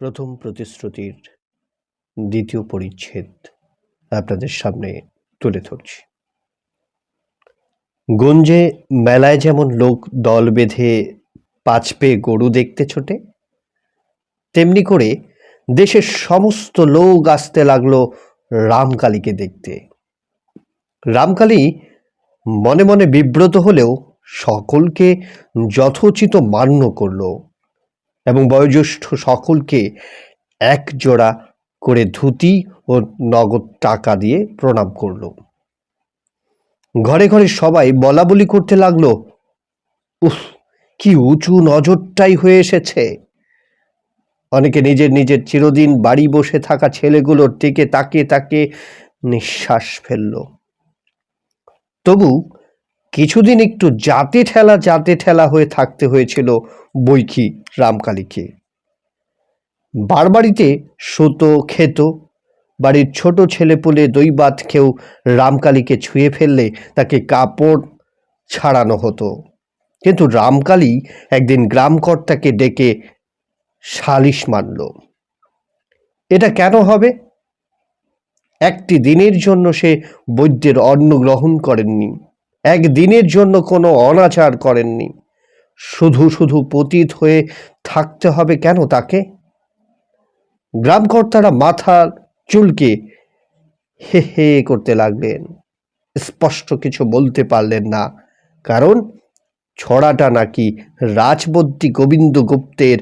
প্রথম প্রতিশ্রুতির দ্বিতীয় পরিচ্ছেদ আপনাদের সামনে তুলে ধরছি। গঞ্জে মেলায় যেমন লোক দল বেঁধে পাঁচ পেয়ে গরু দেখতে ছোটে, তেমনি করে দেশের সমস্ত লোক আসতে লাগল রামকালীকে দেখতে। রামকালী মনে মনে বিব্রত হলেও সকলকে যথোচিত মান্য করল। এবং বয়োজ্যেষ্ঠ সকলকে এক জোড়া করে ধুতি ও নগদ টাকা দিয়ে প্রণাম করল। ঘরে ঘরে সবাই বলা বলি করতে লাগল, উফ, কি উঁচু নজরটাই হয়ে এসেছে। অনেকে নিজের নিজের চিরদিন বাড়ি বসে থাকা ছেলেগুলোর দিকে তাকে তাকে নিঃশ্বাস ফেলল। তবু কিছুদিন একটু জাতে ঠেলা জাতে ঠেলা হয়ে থাকতে হয়েছিল বৈকি রামকালীকে বারবাড়িতে সুতো খেত বাড়ির ছোট ছেলেপুলে দই ভাত খেয়েও রামকালীকে ছুঁয়ে ফেললে তাকে কাপড় ছাড়ানো হতো। কিন্তু রামকালী একদিন গ্রামকর্তাকে ডেকে সালিশ মানল। এটা কেন হবে? একটি দিনের জন্য সে বৈদ্যের অন্ন গ্রহণ করেননি। একদিনের জন্য কোনো অনাচার করেননি। শুধু শুধু পতিত হয়ে থাকতে হবে কেন তাকে? গ্রামকর্তারা মাথা চুলকে হে হে করতে লাগলেন। স্পষ্ট কিছু বলতে পারলেন না, কারণ ছড়াটা নাকি রাজবদ্যী গোবিন্দ গুপ্তের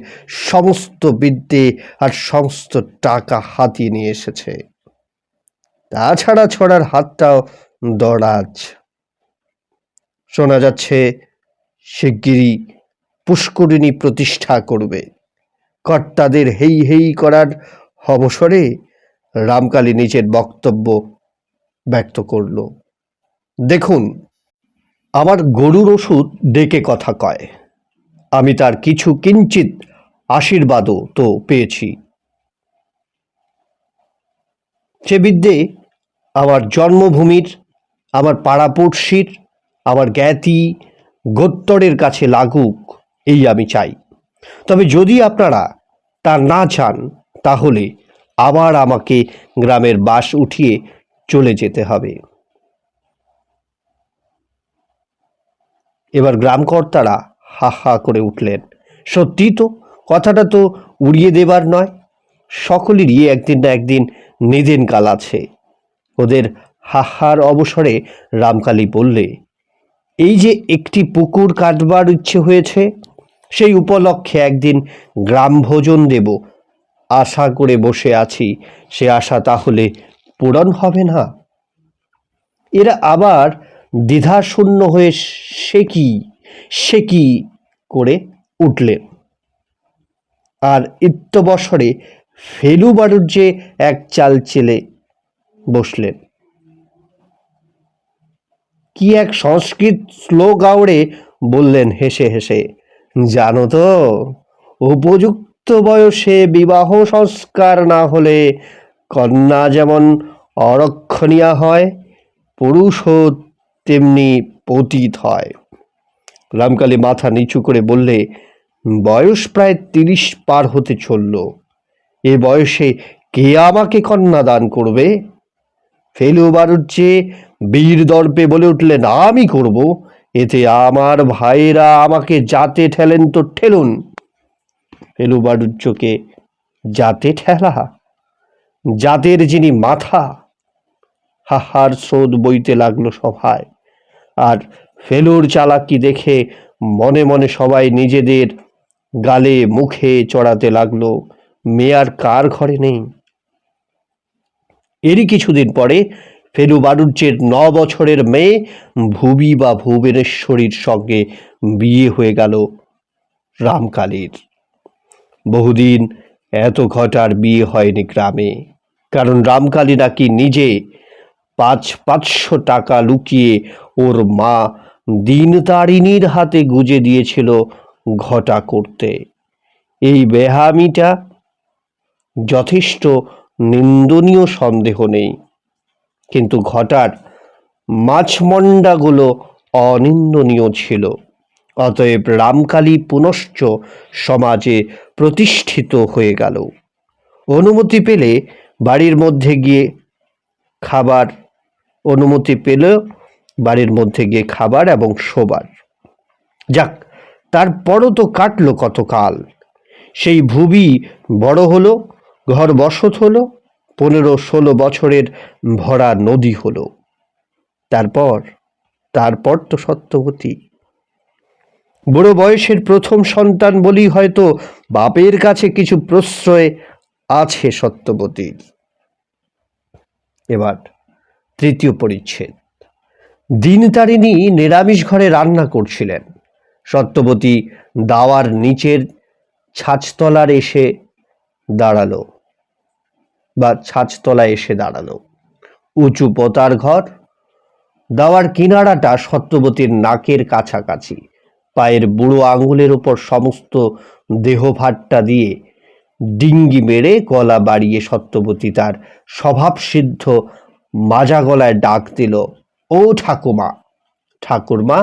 সমস্ত বিদ্যে আর সমস্ত টাকা হাতিয়ে নিয়ে এসেছে। তাছাড়া ছড়ার হাতটাও দরাজ। শোনা যাচ্ছে শিগগিরই পুষ্করিণী প্রতিষ্ঠা করবে। কর্তাদের হেই হেই করার অবসরে রামকালী নিজের বক্তব্য ব্যক্ত করল। দেখুন, আমার গরুর ওষুধ ডেকে কথা কয়। আমি তার কিছু কিঞ্চিত আশীর্বাদও তো পেয়েছি। সে বিদ্যে, আমার জন্মভূমির, আমার পাড়াপড়শির, আমার জ্ঞাতি গোত্তরের কাছে লাগুক, এই আমি চাই। তবে যদি আপনারা তা না চান, তাহলে আবার আমাকে গ্রামের বাস উঠিয়ে চলে যেতে হবে। এবার গ্রামকর্তারা হা হা করে উঠলেন। সত্যি তো, কথাটা তো উড়িয়ে দেবার নয়। সকলেরই একদিন না একদিন নিদেন কাল আছে। ওদের হাহার অবসরে রামকালী বললে এই যে একটি পুকুর কাটবার ইচ্ছে হয়েছে, সেই উপলক্ষে একদিন গ্রাম ভোজন দেব। আশা করে বসে আছি, সে আশা তাহলে পূরণ হবে না? এরা আবার দ্বিধাশূন্য হয়ে সে কি সে কি করে উঠলেন। আর ইত্যবসরে ফেলু বাড়ুজ্যে এক চাল চেলে বসলেন। কি এক সংস্কৃত শ্লোক আওড়ে বললেন হেসে হেসে। জানো তো, উপযুক্ত বয়সে বিবাহ সংস্কার না হলে কন্যা যেমন অরক্ষণীয়া হয়, পুরুষও তেমনি পতিত হয়। রামকালী মাথা নিচু করে বললে, বয়স প্রায় তিরিশ পার হতে চলল। এ বয়সে কে আমাকে কন্যা দান করবে? ফেলু বারুজ্জে বীর দর্পে বলে উঠলেন, আমি করব। এতে আমার ভাইরা আমাকে যাতে ঠেলেন তো ঠেলুন। ফেলু বারুজ্জকে যাতে ঠেলা জাতের যিনি মাথা, হাহার স্রোত বইতে লাগল সভায়। আর ফেলুর চালাকি দেখে মনে মনে সবাই নিজেদের গালে মুখে চড়াতে লাগল, মেয়ার কার ঘরে নেই? এরই কিছুদিন পরে ফেলু বাড়ুজ্যের ন বছরের মেয়ে ভুবি বা ভুবনেশ্বরীর সঙ্গে বিয়ে হয়ে গেল রামকালীর। বহুদিন এত ঘটার বিয়ে হয়নি গ্রামে। কারণ রামকালী নাকি নিজে পাঁচ পাঁচশো টাকা লুকিয়ে ওর মা দিনতারিণীর হাতে গুজে দিয়েছিল ঘটা করতে। এই বেহামিটা যথেষ্ট নিন্দনীয় সন্দেহ নেই। কিন্তু ঘটার মাছমন্ডাগুলো অনিন্দনীয় ছিল। অতএব রামকালী পুনশ্চ সমাজে প্রতিষ্ঠিত হয়ে গেল। অনুমতি পেলে বাড়ির মধ্যে গিয়ে খাবার, অনুমতি পেল বাড়ির মধ্যে গিয়ে খাবার এবং শোবার। যাক, তারপরও তো কাটলো কতকাল। সেই ভুবি বড় হলো ঘর বসত হলো, পনেরো ষোলো বছরের ভরা নদী হলো। তারপর তারপর তো সত্যবতী। বুড়ো বয়সের প্রথম সন্তান বলি হয়তো বাপের কাছে কিছু প্রশ্রয় আছে সত্যবতীর এবার তৃতীয় পরিচ্ছেদ। দিন তারিণী নিরামিষ ঘরে রান্না করছিলেন। সত্যবতী দাওয়ার নিচের ছাঁচতলার এসে দাঁড়াল। বা ছাঁচতলায় এসে দাঁড়াল। উঁচু পোতার ঘর, দাওয়ার কিনারাটা সত্যবতীর নাকের কাছাকাছি। পায়ের বুড়ো আঙুলের উপর সমস্ত দেহভারটা দিয়ে ডিঙ্গি মেরে গলা বাড়িয়ে সত্যবতী তার স্বভাবসিদ্ধ মাজা গলায় ডাক দিল, ও ঠাকুমা। ঠাকুরমা?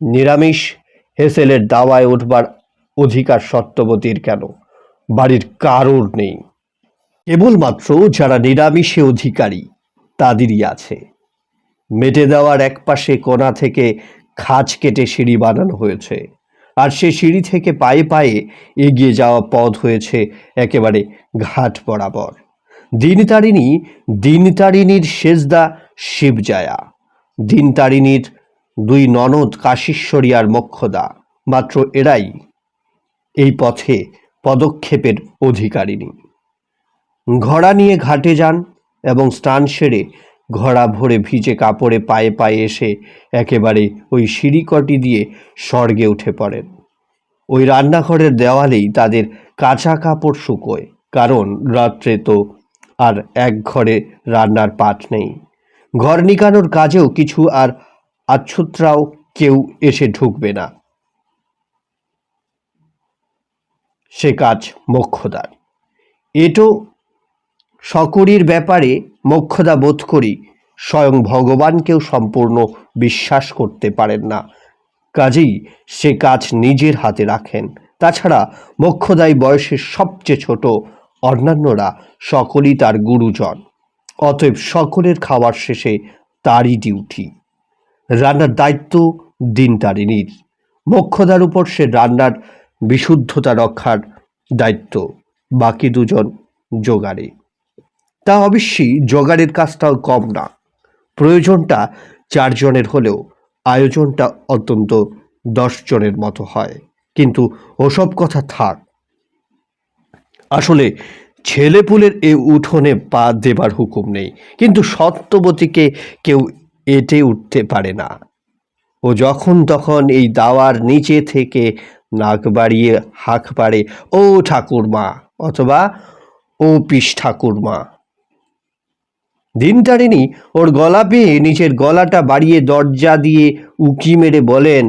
নিরামিষ, হেসেলের দাওয়ায় উঠবার অধিকার সত্যবতীর কেন? বাড়ির কারোর নেই। কেবলমাত্র যারা নিরামিষে অধিকারী, তাদেরই আছে। মেটে দেওয়ার একপাশে কোনা থেকে খাঁজ কেটে সিঁড়ি বানানো হয়েছে, আর সে সিঁড়ি থেকে পায়ে পায়ে এগিয়ে যাওয়া পথ হয়েছে একেবারে ঘাট বরাবর। দিনতারিণী, দিনতারিণীর সেজদা শিবজায়া। দিনতারিণীর দুই ননদ কাশীশ্বরী আর মোক্ষদা, মাত্র এরাই এই পথে পদক্ষেপের অধিকারিণী। ঘোড়া নিয়ে ঘাটে যান এবং স্নান সেরে ঘোড়া ভরে ভিজে কাপড়ে পায়ে পায়ে এসে একেবারে ওই সিঁড়িকটি দিয়ে স্বর্গে উঠে পড়েন। ওই রান্নাঘরের দেওয়ালেই তাদের কাঁচা কাপড় শুকোয়, কারণ রাত্রে তো আর এক ঘরে রান্নার পাট নেই। ঘর নিকানোর কাজেও কিছু আর আচ্ছুত্রাও কেউ এসে ঢুকবে না। সে কাজ মোক্ষদার। এটো সকরির ব্যাপারে মোক্ষদা বোধ করি স্বয়ং ভগবানকেও সম্পূর্ণ বিশ্বাস করতে পারেন না। কাজেই সে কাজ নিজের হাতে রাখেন। তাছাড়া মোক্ষদাই বয়সের সবচেয়ে ছোট অন্যান্যরা সকলেই তার গুরুজন। অতএব সকলের খাওয়ার শেষে তারই ডিউটি। রান্নার দায়িত্ব দিন তারিণীর মোক্ষদার উপর সে রান্নার বিশুদ্ধতা রক্ষার দায়িত্ব বাকি দুজন জোগাড়ে। তা অবশ্যই জোগাড়ের কাজটাও কম না। প্রয়োজনটা চারজনের হলেও আয়োজনটা অত্যন্ত দশ জনের মতো হয়। কিন্তু ওসব কথা থাক। আসলে ছেলেপুলের এ উঠোনে পা দেবার হুকুম নেই। কিন্তু সত্যবতীকে কেউ এটে উঠতে পারে না। ও যখন তখন এই দাওয়ার নিচে থেকে নাক বাড়িয়ে হাঁক পাড়ে, ও ঠাকুরমা অথবা ও পিস ঠাকুরমা দিনটারিণী ওর গলা পেয়ে নিচের গলাটা বাড়িয়ে দরজা দিয়ে উকি মেরে বলেন,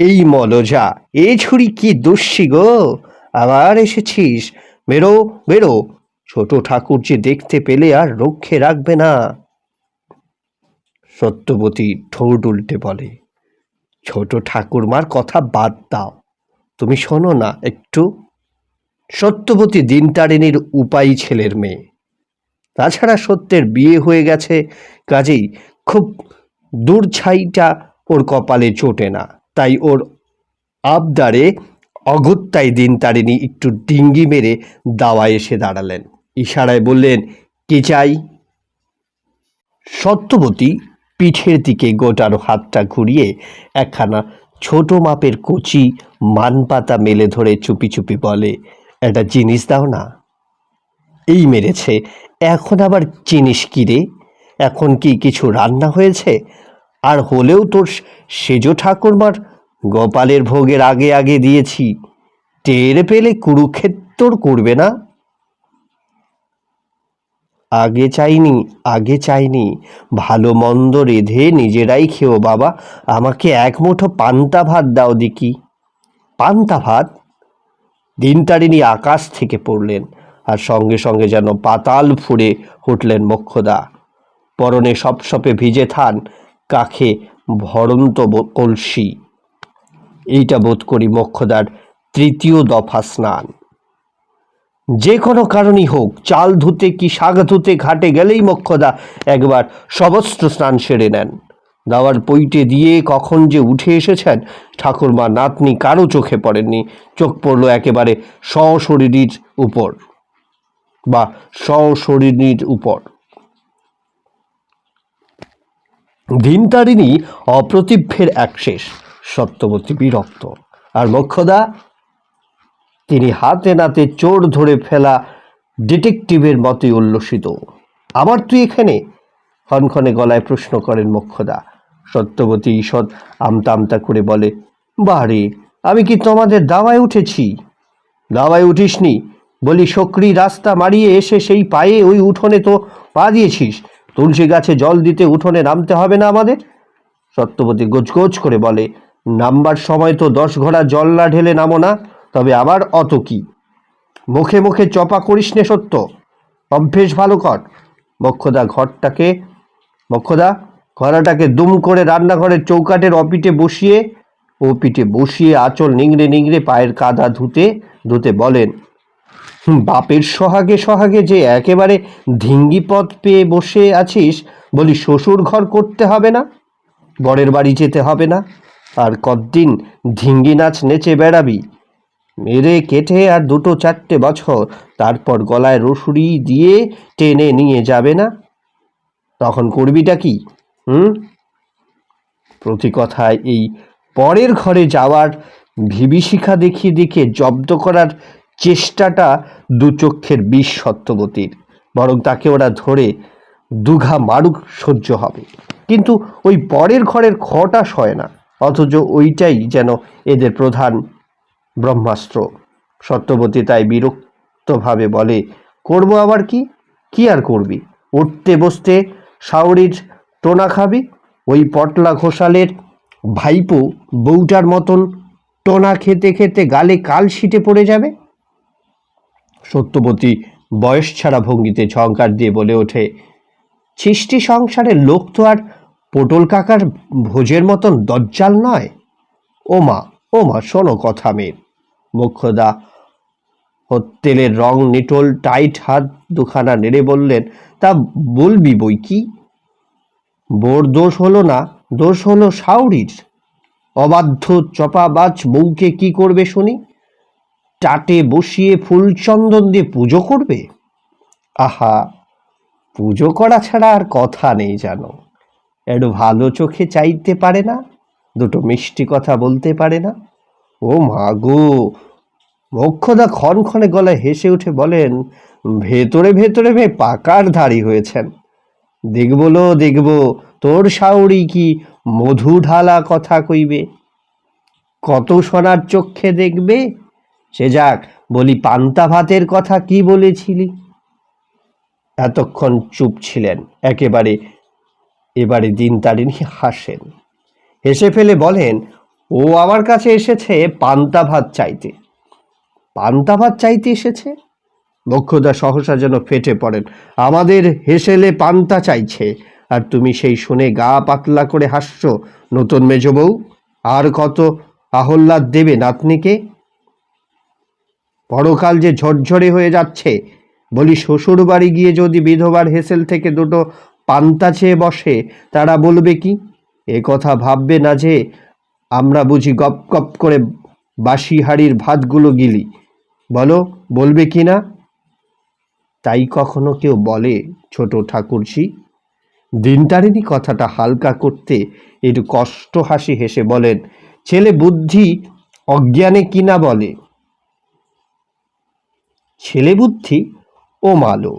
এই মলজা, এ ছুরি কি দস্যি গো? আবার এসেছিস? বেরো বেরো। ছোট ঠাকুর যে দেখতে পেলে আর রক্ষে রাখবে না। সত্যবতী ঠোঁট উল্টে বলে, ছোট ঠাকুরমার কথা বাদ দাও। তুমি শোনো না, একটু। সত্যবতী দিনতারিণীর উপায়ী ছেলের মেয়ে। তাছাড়া সত্যের বিয়ে হয়ে গেছে, কাজেই খুব দূর ছাইটা ওর কপালে চোটে না। তাই ওর আবদারে অগত্যায় দিন তারিণী একটু ডিঙ্গি মেরে দাওয়ায় এসে দাঁড়ালেন। ইশারায় বললেন, কি চাই? সত্যবতী পিঠের দিকে গোটানো হাতটা ঘুরিয়ে একখানা ছোট মাপের কচি মানপাতা মেলে ধরে চুপি চুপি বলে, একটা জিনিস দাও না। এই মেরেছে। এখন আবার জিনিস কি রে? এখন কি কিছু রান্না হয়েছে? আর হলেও তোর সেজ ঠাকুরমার গোপালের ভোগের আগে আগে দিয়েছি। টের পেলে কুরুক্ষেত্তর করবে না? আগে চাইনি আগে চাইনি। ভালো মন্দ রেধে নিজেরাই খেও বাবা। আমাকে এক মুঠো পান্তা ভাত দাও দেখি। পান্তা ভাত? দিনতারিণী আকাশ থেকে পড়লেন আর সঙ্গে সঙ্গে যেন পাতাল ফুঁড়ে উঠলেন মোক্ষদা। পরনে সপসপে ভিজে থান কাখে ভরন্ত কলসি। এইটা বোধ করি মোক্ষদার তৃতীয় দফা স্নান। যে কোনো কারণই হোক, চাল ধুতে কি শাক ধুতে ঘাটে গেলেই মক্ষদা একবার সবস্ত্র স্নান সেরে নেন। দাওয়ার পৈটে দিয়ে কখন যে উঠে এসেছেন, ঠাকুরমা নাতনি কারও চোখে পড়েননি। চোখ পড়ল একেবারে সশরীরীর উপর বা সশরীরীর উপর। দিনতারিণী অপ্রতিভ্যের এক শেষ সত্যবতী বিরক্ত। আর মোক্ষদা তিনি হাতে নাতে চোর ধরে ফেলা ডিটেকটিভের মতোই উল্লসিত। আবার তুই এখানে? ক্ষণক্ষণে গলায় প্রশ্ন করেন মোক্ষদা। সত্যবতী ঈষৎ আমতা আমতা করে বলে বারে আমি কি তোমাদের দাওয়ায় উঠেছি? দাওয়ায় উঠিসনি। বলি, সক্রি, রাস্তা মারিয়ে এসে সেই পায়ে ওই উঠোনে তো পা দিয়েছিস। তুলসী গাছে জল দিতে উঠোনে নামতে হবে না আমাদের? সত্যবতী গোজগোজ করে বলে, নামবার সময় তো দশ ঘোড়া জল না ঢেলে নামো না। তবে আবার অত কি? মুখে মুখে চপা করিস নে সত্য। অভ্যেস ভালো কর। মক্ষদা ঘরটাকে, মক্ষদা ঘোড়াটাকে দুম করে রান্নাঘরের চৌকাটের অপিটে বসিয়ে ও পিঠে বসিয়ে আঁচল নিংড়ে নিংড়ে পায়ের কাদা ধুতে ধুতে বলেন বাপের সহাগে সহাগে যে একেবারে ধিঙ্গি পথ পেয়ে বসে আছিস, বলি শ্বশুর ঘর করতে হবে না? বরের বাড়ি যেতে হবে না? আর কতদিন ধিঙ্গি নাচ নেচে বেড়াবি? মেরে কেটে আর দুটো চারটে বছর তারপর গলায় রসুরি দিয়ে টেনে নিয়ে যাবে না? তখন করবিটা কি? হুম? প্রতি কথায় এই পরের ঘরে যাওয়ার বিভীষিকা দেখিয়ে দেখিয়ে জব্দ করার চেষ্টাটা দু চক্ষের বিষ সত্যবতীর। বরং তাকে ওরা ধরে দুঘা মারুক সহ্য হবে। কিন্তু ওই পরের ঘরের খটা সয় না। অথচ ওইটাই যেন এদের প্রধান ব্রহ্মাস্ত্র। সত্যবতী তাই বিরক্তভাবে বলে, করব আবার কি? কি আর করবি? উঠতে বসতে শাওরির টোনা খাবি? ওই পটলা ঘোষালের ভাইপো বউটার মতন টোনা খেতে খেতে গালে কাল ছিটে পড়ে যাবে? সত্যবতী বয়স ছাড়া ভঙ্গিতে ঝঙ্কার দিয়ে বলে ওঠে, সৃষ্টি সংসারের লোক তো আর পটল কাকার ভোজের মতন দজ্জাল নয়। ও মা ও মা শোনো কথা মেয়ের মুখ্যদা তেলের রং নিটোল, টাইট হাত দুখানা নেড়ে বললেন, তা বলবি বই কি? বোর দোষ হলো না, দোষ হলো সাউরির অবাধ্য চপাবাজ বউকে কি করবে শুনি? টাটে বসিয়ে ফুলচন্দন দিয়ে পুজো করবে? আহা, পুজো করা ছাড়া আর কথা নেই জানো। একটু ভালো চোখে চাইতে পারে না। দুটো মিষ্টি কথা বলতে পারে না। ও মা গো! মোক্ষদা ক্ষণক্ষণে গলায় হেসে উঠে বলেন, ভেতরে ভেতরে ভে পাকার ধারী হয়েছেন। দেখব লো, দেখব, তোর সাউরি কি মধু ঢালা কথা কইবে। কত সোনার চক্ষে দেখবে? সে যাক, বলি পান্তা ভাতের কথা কি বলেছিলি? এতক্ষণ চুপ ছিলেন, একেবারে, এবারে দিন তারিণী হাসেন। হেসে ফেলে বলেন, ও আমার কাছে এসেছে পান্তা ভাত চাইতে। পান্তা ভাত চাইতে এসেছে? বক্ষদা সহসা যেন ফেটে পড়েন। আমাদের হেসেলে পান্তা চাইছে, আর তুমি সেই শুনে গা পাতলা করে হাসছ, নতুন মেজ বউ। আর কত আহ্লাদ দেবে নাতনিকে? পরকাল যে ঝরঝরে হয়ে যাচ্ছে, বলি শ্বশুর বাড়ি গিয়ে যদি বিধবার হেসেল থেকে দুটো পান্তা চেয়ে বসে, তারা বলবে কি? এ কথা ভাববে না যে আমরা বুঝি গপ গপ করে বাসি হাড়ির ভাতগুলো গিলি। বলো, বলবে কি না? তাই কখনো কেউ বলে, ছোট ঠাকুরসি দিনতারিণী কথাটা হালকা করতে একটু কষ্ট হাসি হেসে বলেন, ছেলে বুদ্ধি অজ্ঞানে কিনা বলে? ছেলে বুদ্ধি, ও মালো,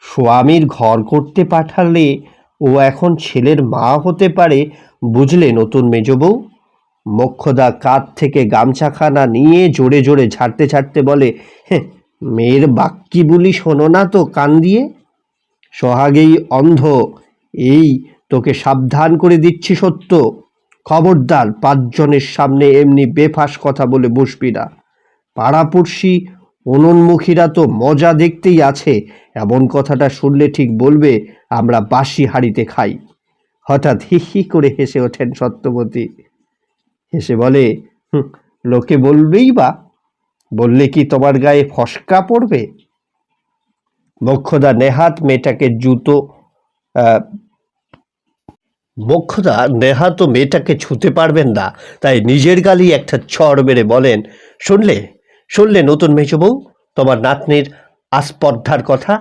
স্বামীর ঘর করতে পাঠালে ও এখন ছেলের মা হতে পারে বুঝলে নতুন মেজ বউ? মোক্ষদা কাঁধ থেকে গামছাখানা নিয়ে জোরে জোরে ঝাড়তে ঝাড়তে বলে "হ্যাঁ, মেয়ের বাক্যি বলি শোনো না তো কান দিয়ে? সোহাগেই অন্ধ এই তোকে সাবধান করে দিচ্ছি সত্য। খবরদার পাঁচজনের সামনে এমনি বেফাস কথা বলে বসবি না। পাড়াপড়শি অনন্মুখীরা তো মজা দেখতেই আছে। এমন কথাটা শুনলে ঠিক বলবে আমরা বাসি হাড়িতে খাই। হঠাৎ হি হি করে হেসে ওঠেন সত্যবতী। হেসে বলে "হুঁ, লোকে বলবেই বা। বললে কি তোমার গায়ে ফসকা পড়বে? মক্ষদা নেহাত মেয়েটাকে জুতো আহ, বক্ষদা নেহাত মেয়েটাকে ছুতে পারবেন না। তাই নিজের গালি একটা ছড় মেরে বলেন শুনলে শুনলে নতুন মেজো বউ তোমার নাতনির আস্পর্ধার কথা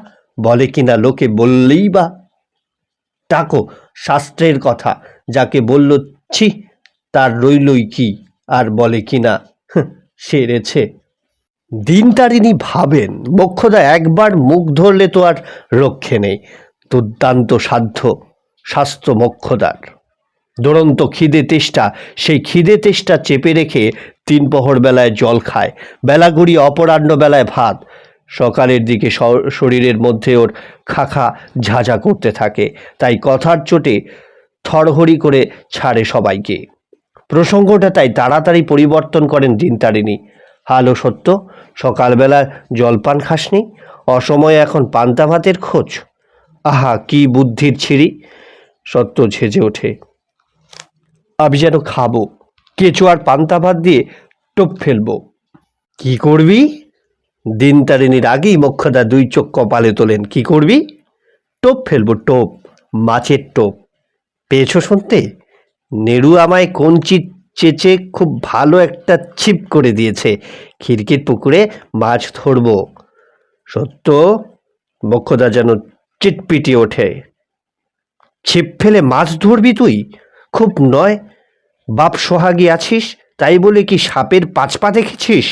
বলে কিনা লোকে বললেই বা। টাকো শাস্ত্রের কথা যাকে বলল ছি তার রইলই কি আর বলে কিনা "হুঁ, সেরেছে। দিনটারিণী ভাবেন মোক্ষদা একবার মুখ ধরলে তো আর রক্ষে নেই। দুর্দান্ত সাধ্য স্বাস্থ্য মোক্ষদার। দুরন্ত খিদে তেষ্টা। সেই খিদে তেষ্টা চেপে রেখে তিন প্রহর বেলায় জল খায়। বেলা গড়িয়ে অপরাহ্ন বেলায় ভাত। সকালের দিকে শরীরের মধ্যে ওর খাখা ঝাঁঝা করতে থাকে। তাই কথার চোটে থরহরি করে ছাড়ে সবাইকে। প্রসঙ্গটা তাই তাড়াতাড়ি পরিবর্তন করেন দিনতারিণী। হালো সত্য সকালবেলা জলপান খাসনি। অসময়ে এখন পান্তা ভাতের খোঁজ। আহা, কি বুদ্ধির ছিঁড়ি। সত্য ঝেঁজে ওঠে। আমি যেন খাব। কেঁচো আর পান্তা ভাত দিয়ে টোপ ফেলব। কি করবি? দিনতারিণীর আগেই মক্ষদা দুই চোখ কপালে তোলেন। কি করবি? টোপ ফেলব, টোপ, মাছের টোপ। পেয়েছ শুনতে? নেড়ু আমায় কঞ্চি চেচে খুব ভালো একটা ছিপ করে দিয়েছে। খিড়কির পুকুরে মাছ ধরবো। সত্য? বক্ষদা যেন চিটপিটি ওঠে। ছিপ ফেলে মাছ ধরবি তুই? খুব নয়। বাপ সোহাগী আছিস, তাই বলে কি সাপের পাঁচ পা দেখেছিস?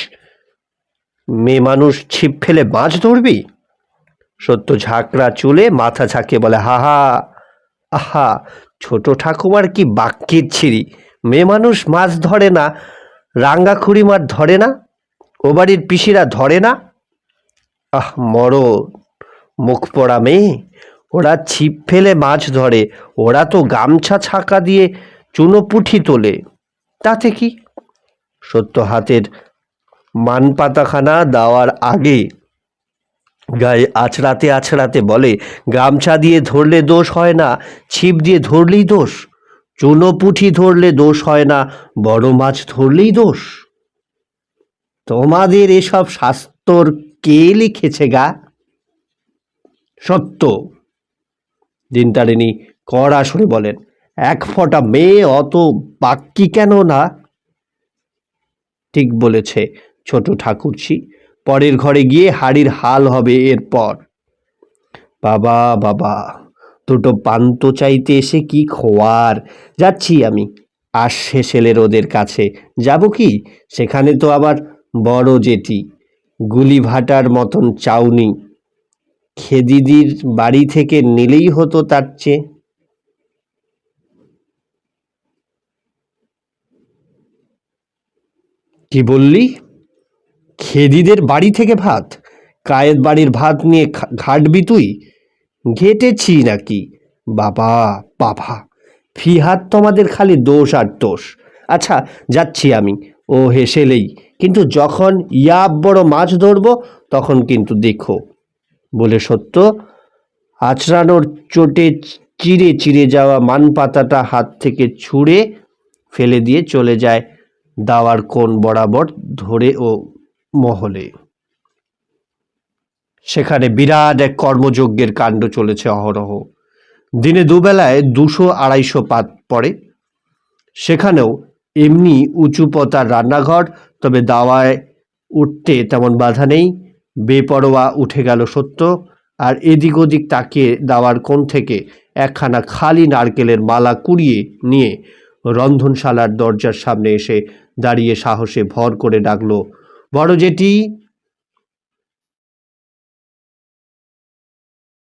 মেয়ে মানুষ ছিপ ফেলে মাছ ধরবি? সত্য ঝাঁকড়া চুলে মাথা ঝাঁকিয়ে বলে হাহা আহা, ছোট ঠাকুমার কি বাক্যের ছিরি মেয়ে মানুষ মাছ ধরে না, রাঙ্গা খুড়িমার ধরে না, ও বাড়ির পিসিরা ধরে না? আহ মরো মুখ পড়া মেয়ে ওরা ছিপ ফেলে মাছ ধরে। ওরা তো গামছা ছাকা দিয়ে চুনো পুঁঠি তোলে। তাতে কি? সত্য হাতের মান পাতাখানা দেওয়ার আগে গায়ে আছড়াতে আছড়াতে বলে, গামছা দিয়ে ধরলে দোষ হয় না, ছিপ দিয়ে ধরলেই দোষ। চুনো পুঁঠি ধরলে দোষ হয় না, বড় মাছ ধরলেই দোষ। তোমাদের এসব শাস্ত্র কে লিখেছে গা? সত্য। দিনতারিণী কড়া সুরে বলেন, এক ফোঁটা মেয়ে অত বাক্যি কেন না? ঠিক বলেছে ছোট ঠাকুরছি পরের ঘরে গিয়ে হাড়ির হাল হবে এরপর। বাবা বাবা, দুটো পান্ত চাইতে এসে কি খোয়ার? যাচ্ছি আমি আসছে ছেলের ওদের কাছে। যাব কি? সেখানে তো আবার বড় জেটি গুলি ভাটার মতন চাউনি। খেদিদির বাড়ি থেকে নিলেই হতো তার চেয়ে। কি বললি? খেদিদের বাড়ি থেকে ভাত? কায়েদ বাড়ির ভাত নিয়ে ঘাটবি তুই? ঘেটেছি নাকি? বাবা বাবা, ফি হাত তোমাদের খালি দোষ আর দোষ আচ্ছা যাচ্ছি আমি। ও হেসেলেই। কিন্তু যখন ইয়াব বড় মাছ ধরবো, তখন কিন্তু দেখো। বলে সত্য। আচড়ানোর চোটে চিরে চিরে যাওয়া মান পাতাটা হাত থেকে ছুঁড়ে ফেলে দিয়ে চলে যায় দাওয়ার কোণ বরাবর ধরে ও মহলে। সেখানে বিরাট এক কর্মযজ্ঞের কাণ্ড চলেছে অহরহ। দিনে দুবেলায় দুশো আড়াইশো পাত পড়ে। সেখানেও এমনি উঁচু পতার রান্নাঘর, তবে দাওয়ায় উঠতে তেমন বাধা নেই। বেপরোয়া উঠে গেল সত্য, আর এদিক ওদিক তাকিয়ে দাওয়ার কোণ থেকে একখানা খালি নারকেলের মালা কুড়িয়ে নিয়ে রন্ধনশালার দরজার সামনে এসে দাঁড়িয়ে সাহসে ভর করে ডাকল, বড় জেঠি